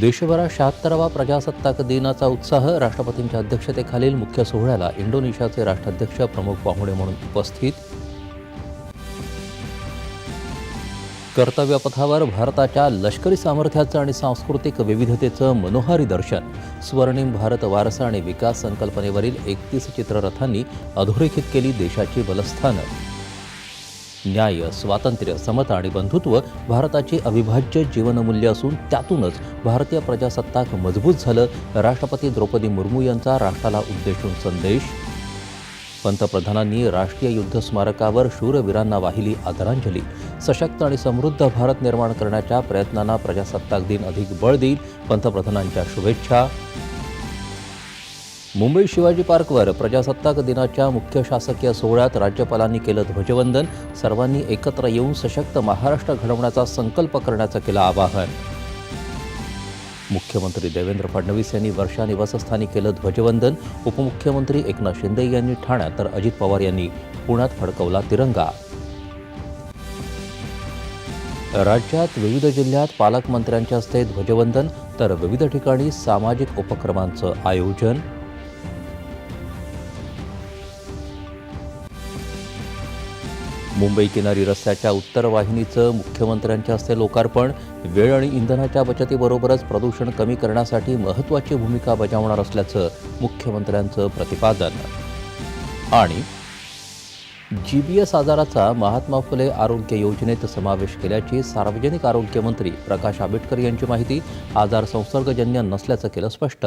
देशभरात शहात्तरावा प्रजासत्ताक दिनाचा उत्साह राष्ट्रपतींच्या अध्यक्षतेखालील मुख्य सोहळ्याला इंडोनेशियाचे राष्ट्राध्यक्ष प्रमुख पाहुणे म्हणून उपस्थित. कर्तव्यपथावर भारताच्या लष्करी सामर्थ्याचं आणि सांस्कृतिक विविधतेचं मनोहारी दर्शन स्वर्णिम भारत वारसा आणि विकास संकल्पनेवरील एकतीस चित्ररथांनी अधोरेखित केली देशाची बलस्थानं. न्याय स्वातंत्र्य समता आणि बंधुत्व भारताची अविभाज्य जीवनमूल्य असून त्यातूनच भारतीय प्रजासत्ताक मजबूत झालं राष्ट्रपती द्रौपदी मुर्मू यांचा राष्ट्राला उद्देशून संदेश. पंतप्रधानांनी राष्ट्रीय युद्ध स्मारकावर शूरवीरांना वाहिली आदरांजली. सशक्त आणि समृद्ध भारत निर्माण करण्याच्या प्रयत्नांना प्रजासत्ताक दिन अधिक बळ देईल. पंतप्रधानांच्या शुभेच्छा. मुंबई शिवाजी पार्कवर प्रजासत्ताक दिनाच्या मुख्य शासकीय सोहळ्यात राज्यपालांनी केलं ध्वजवंदन. सर्वांनी एकत्र येऊन सशक्त महाराष्ट्र घडवण्याचा संकल्प करण्याचं केलं आवाहन. मुख्यमंत्री देवेंद्र फडणवीस यांनी वर्षा निवासस्थानी केलं ध्वजवंदन. उपमुख्यमंत्री एकनाथ शिंदे यांनी ठाण्यात तर अजित पवार यांनी पुण्यात फडकवला तिरंगा. राज्यात विविध जिल्ह्यात पालकमंत्र्यांच्या हस्ते ध्वजवंदन तर विविध ठिकाणी सामाजिक उपक्रमांचं आयोजन. मुंबई किनारी रस्त्याच्या उत्तर वाहिनीचं मुख्यमंत्र्यांच्या हस्ते लोकार्पण वेळ आणि इंधनाच्या बचतीबरोबरच प्रदूषण कमी करण्यासाठी महत्त्वाची भूमिका बजावणार असल्याचं मुख्यमंत्र्यांचं प्रतिपादन. आणि जी बी एस आजाराचा महात्मा फुले आरोग्य योजनेत समावेश केल्याची सार्वजनिक आरोग्य मंत्री प्रकाश आंबेडकर यांची माहिती आजार संसर्गजन्य नसल्याचं केलं स्पष्ट.